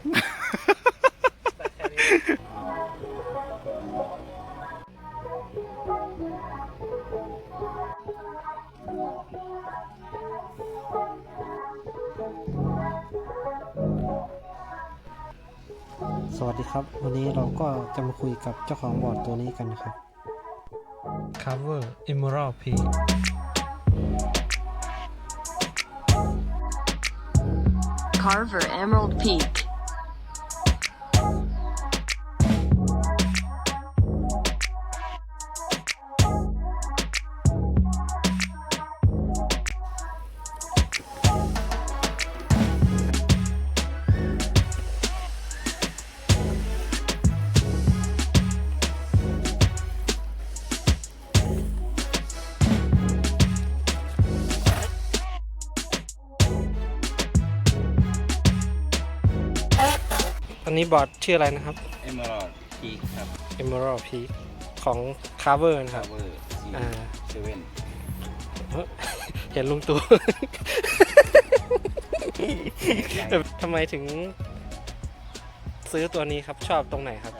แต่แค่นี้สวัสดีครับ วันนี้เราก็จะมาคุยกับเจ้าของบอร์ดตัวนี้กันนะครับ Cover Emerald P Carver Emerald Peak.. อันนี้บอร์ดชื่ออะไรนะครับ Emerald Peak ครับ Emerald P ของ Cover นะค Tower รับอ่า C7 เห็นลุงตู่ ทำไมถึง ซื้อตัวนี้ครับชอบตรงไหนครับ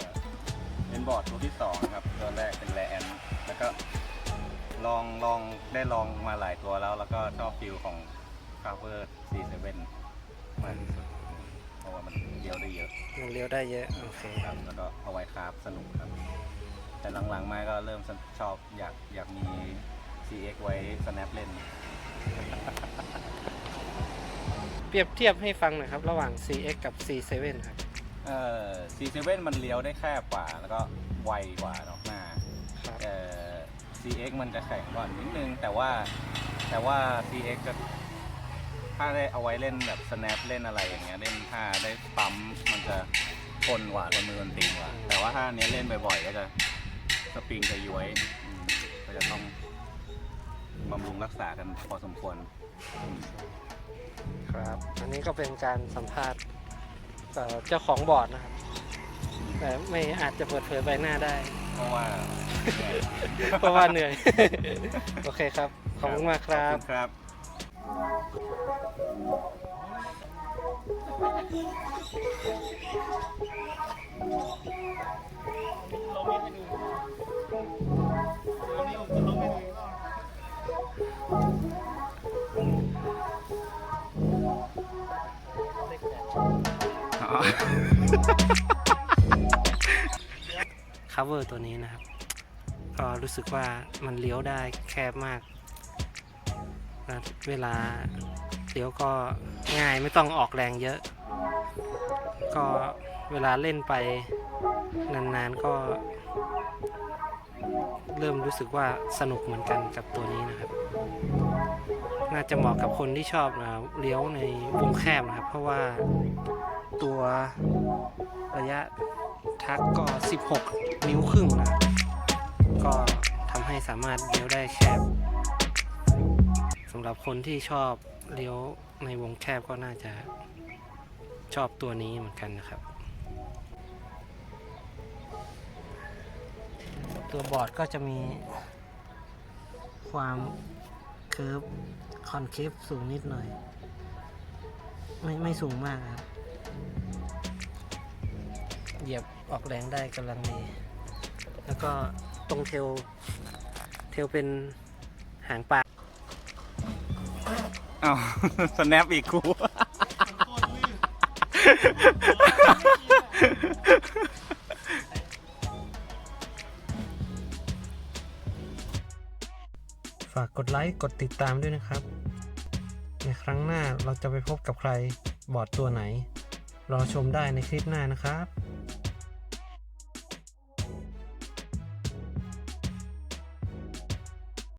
เป็นบอร์ดตัวที่สองครับ ตัวแรกเป็นแลนแล้วก็ลองลองได้ลองมาหลายตัวแล้ว แล้วก็ชอบฟิลของ Tower C7 มากที่สุด เพราะว่ามันเดียวได้เยอะมันเลี้ยวได้เยอะ โอเคครับ แล้วก็เอาไว้คราฟสนุกครับ แต่หลังๆมาก็เริ่มชอบอยากอยากมี CX ไว้ snap เล่น เปรียบเทียบให้ฟังหน่อยครับ ระหว่าง CX กับ C7 ครับ เอ่อ C7 มันเลี้ยวได้แคบกว่า แล้วก็ไวกว่าเนอกหน้าครับ เอ่อ CX มันจะแข็งกว่านิดนึง แต่ว่าแต่ว่า CX จะ ถ้าได้เอาไว้เล่นแบบ snap เล่นอะไรอย่างเงี้ยเล่นท่าได้ปั๊มมันจะทนกว่าทนมือทนตีนกว่า แต่ว่าถ้าอันเนี้ยเล่นบ่อยๆก็จะสปริงจะย้วยอืมก็จะต้องบำรุงรักษากันพอสมควรอืมครับ อันนี้ก็เป็นการสัมภาษณ์เอ่อเจ้าของบอร์ดนะครับ แต่ไม่อาจจะเปิดเผยใบหน้าได้ เพราะว่าเพราะว่าเหนื่อย โอเคครับ ขอบคุณมากครับ ขอณครับ cover ตัวนี้นะครับ ก็รู้สึกว่ามันเลี้ยวได้แคบมาก นะเวลาเลี้ยวก็ง่ายไม่ต้องออกแรงเยอะ ก็เวลาเล่นไปนานๆก็ เริ่มรู้สึกว่าสนุกเหมือนกันกับตัวนี้นะครับ น่าจะเหมาะกับคนที่ชอบนะเลี้ยวในวงแคบนะครับ เพราะว่าตัวระยะทักก็ 16 นิ้วครึ่งนะครับก็ทำให้สามารถเลี้ยวได้แคบ รับคนที่ชอบเลี้ยวในวงแคบก็น่าจะชอบตัวนี้เหมือนกันนะครับ ตัวบอร์ดก็จะมีความเคิร์ฟคอนเคฟสูงนิดหน่อย ไม่ไม่สูงมากครับ เหยียบออกแรงได้กำลังดี แล้วก็ตรงเทล เทลเป็นหางปลาาว snap อีกครูฝากกดไลค์ กดติดตามด้วยนะครับ ในครั้งหน้าเราจะไปพบกับใครบอร์ดตัวไหน รอชมได้ในคลิปหน้านะครับ